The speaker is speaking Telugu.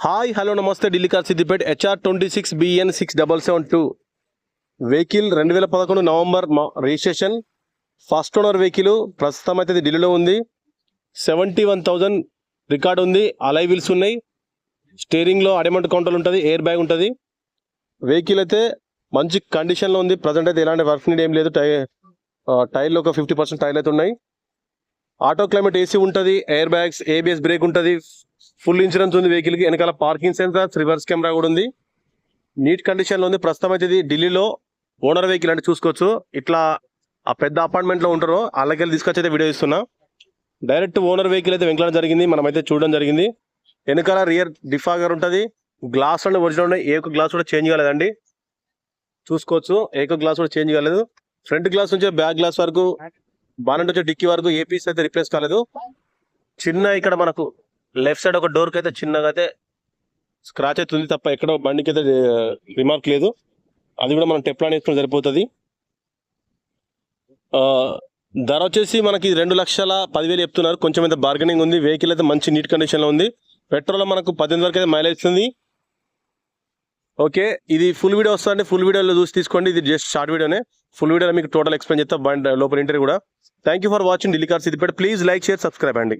హాయ్ హలో నమస్తే Delhi car Siddipet HR twenty six BN six double seven two vehicle రెండు వేల పదకొండు నవంబర్ మా- రిజిస్ట్రేషన్ ఫస్ట్ ఓనర్ వెహికల్ ప్రస్తుతం అయితే ఇది ఢిల్లీలో ఉంది. సెవెంటీ వన్ థౌజండ్ రికార్డ్ ఉంది. అలై వీల్స్ ఉన్నాయి. స్టీరింగ్లో అడిమెంట్ కౌంటర్ ఉంటుంది. ఎయిర్ బ్యాగ్ ఉంటుంది. వెహికల్ అయితే మంచి కండిషన్లో ఉంది. ప్రజెంట్ అయితే ఎలాంటి వర్క్ నీడ్ ఏం లేదు. టై టైర్లు ఒక ఫిఫ్టీ పర్సెంట్ టైర్లు అయితే ఉన్నాయి. ఆటో క్లైమేట్ ఏసీ ఉంటుంది. ఎయిర్ బ్యాగ్స్ ఏబిఎస్ బ్రేక్ ఉంటుంది. ఫుల్ ఇన్సూరెన్స్ ఉంది వెహికల్కి. వెనకాల పార్కింగ్ సెన్సార్స్ రివర్స్ కెమెరా కూడా ఉంది. నీట్ కండిషన్లో ఉంది. ప్రస్తుతం అయితే ఇది ఢిల్లీలో ఓనర్ వెహికల్ అంటే చూసుకోవచ్చు. ఇట్లా ఆ పెద్ద అపార్ట్మెంట్లో ఉంటారో అలాగే తీసుకొచ్చి అయితే వీడియో ఇస్తున్నా. డైరెక్ట్ ఓనర్ వెహికల్ అయితే వెంకలం జరిగింది. మనమైతే చూడడం జరిగింది. వెనకాల రియర్ డిఫాగర్ ఉంటుంది. గ్లాస్ అండ్ ఒరిజినల్ ఉన్నాయి. ఏ ఒక్క గ్లాస్ కూడా చేంజ్ కాలేదండి. చూసుకోవచ్చు. ఏ ఒక్క గ్లాస్ కూడా చేంజ్ కాలేదు. ఫ్రంట్ గ్లాస్ నుంచి బ్యాక్ గ్లాస్ వరకు బానెట్ వచ్చే డిక్కీ వరకు ఏ పీస్ అయితే రిప్లేస్ కాలేదు. చిన్న ఇక్కడ మనకు లెఫ్ట్ సైడ్ ఒక డోర్కి అయితే చిన్నగా అయితే స్క్రాచ్ అవుతుంది తప్ప ఎక్కడ బండికి అయితే రిమార్క్ లేదు. అది కూడా మనం టెప్లాన్ వేసుకుని సరిపోతుంది. ధర వచ్చేసి మనకి రెండు లక్షల పదివేలు చెప్తున్నారు. కొంచెం అయితే బార్గెనింగ్ ఉంది. వెహికల్ అయితే మంచి నీట్ కండిషన్లో ఉంది. పెట్రోల్ మనకు పద్దెనిమిది వరకు అయితే మైలేజ్ ఇస్తుంది ఓకే ఇది ఫుల్ వీడియో వస్తుందండి. ఫుల్ వీడియోలో చూసి తీసుకోండి. ఇది జస్ట్ షార్ట్ వీడియోనే ఫుల్ వీడియోలో మీకు టోటల్ ఎక్స్ప్లెయిన్ చేస్తా బండి లోపల ఇంటర్వ్యూ కూడా. Thank you for watching Delhi cars ఇది ప్లీజ్ లైక్ షేర్ సబ్స్క్రైబ్ అండి.